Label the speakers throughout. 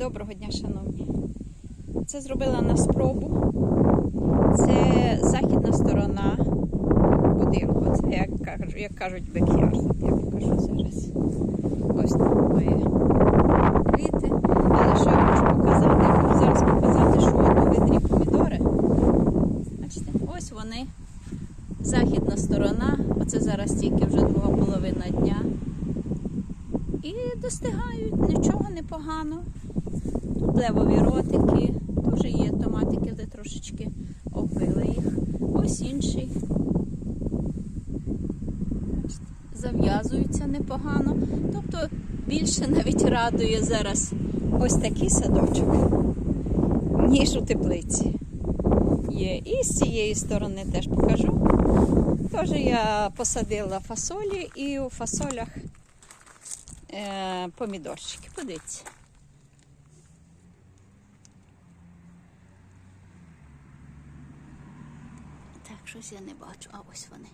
Speaker 1: Доброго дня, шановні. Це зробила на спробу. Це західна сторона будинку. Це, як кажуть, як кажуть, бекяр. Я покажу зараз. Ось тут має квіти. Але що я хочу показати? Я хочу зараз показати, що у помідори. Бачите, ось вони. Західна сторона. Оце зараз тільки вже друга половина дня. І достигають, нічого непогано. Левові ротики, дуже є томатики, де трошечки оббили їх. Ось інший. Зав'язуються непогано. Тобто більше навіть радує зараз ось такий садочок, ніж у теплиці. Є. І з цієї сторони теж покажу. Теж я посадила фасолі і у фасолях е, помідорчики. Подивіться. Так, щось я не бачу. А ось вони.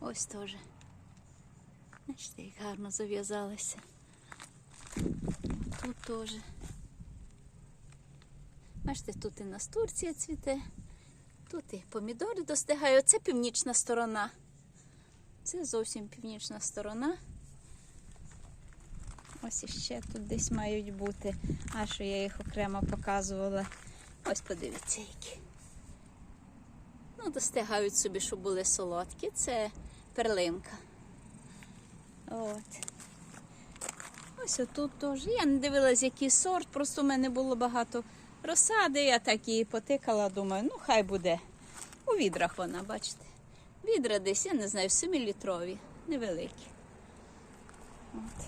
Speaker 1: Ось теж. Бачите, як гарно зав'язалися. Тут теж. Бачите, тут і настурція цвіте, тут і помідори достигають. Це північна сторона. Це зовсім північна сторона. Ось іще тут десь мають бути. А що я їх окремо показувала. Ось подивіться, які. Ну, достигають собі, щоб були солодкі. Це перлинка. От. Ось отут теж. Я не дивилась, який сорт, просто в мене було багато розсади. Я так її потикала, думаю, ну хай буде. У відрах вона, бачите. Відра десь, я не знаю, 7-літрові, невеликі. От.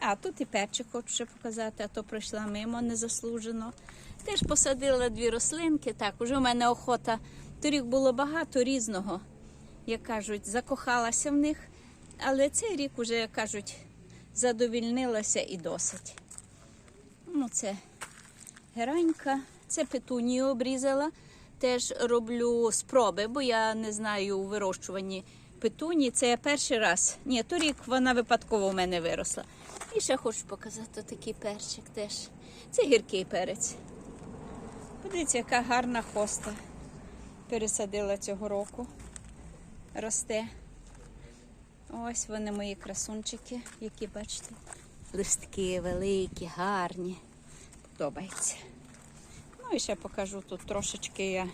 Speaker 1: А тут і перчик хочу ще показати, а то пройшла мимо незаслужено. Теж посадила дві рослинки. Так, уже в мене охота. Торік було багато різного, як кажуть, закохалася в них. Але цей рік уже, як кажуть, задовільнилася і досить. Ну, це геранька, це петунію обрізала. Теж роблю спроби, бо я не знаю у вирощуванні петуні. Це я перший раз. Ні, торік вона випадково в мене виросла. І ще хочу показати такий перчик теж. Це гіркий перець. Подивіться, яка гарна хоста. Пересадила цього року. Росте. Ось вони мої красунчики, які бачите. Листки великі, гарні. Подобається. Ну і ще покажу тут трошечки я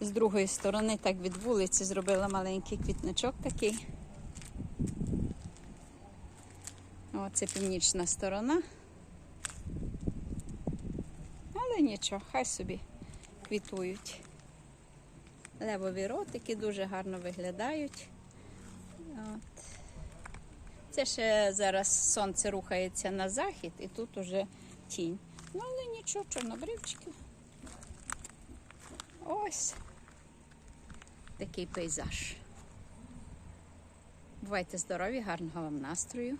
Speaker 1: з другої сторони, так від вулиці, зробила маленький квітничок такий. О, це північна сторона. Але нічого, хай собі квітують. Левові ротики дуже гарно виглядають. От. Це ще зараз сонце рухається на захід і тут уже тінь. Ну, але нічого, чорнобривчики. Ось такий пейзаж. Бувайте здорові, гарного вам настрою.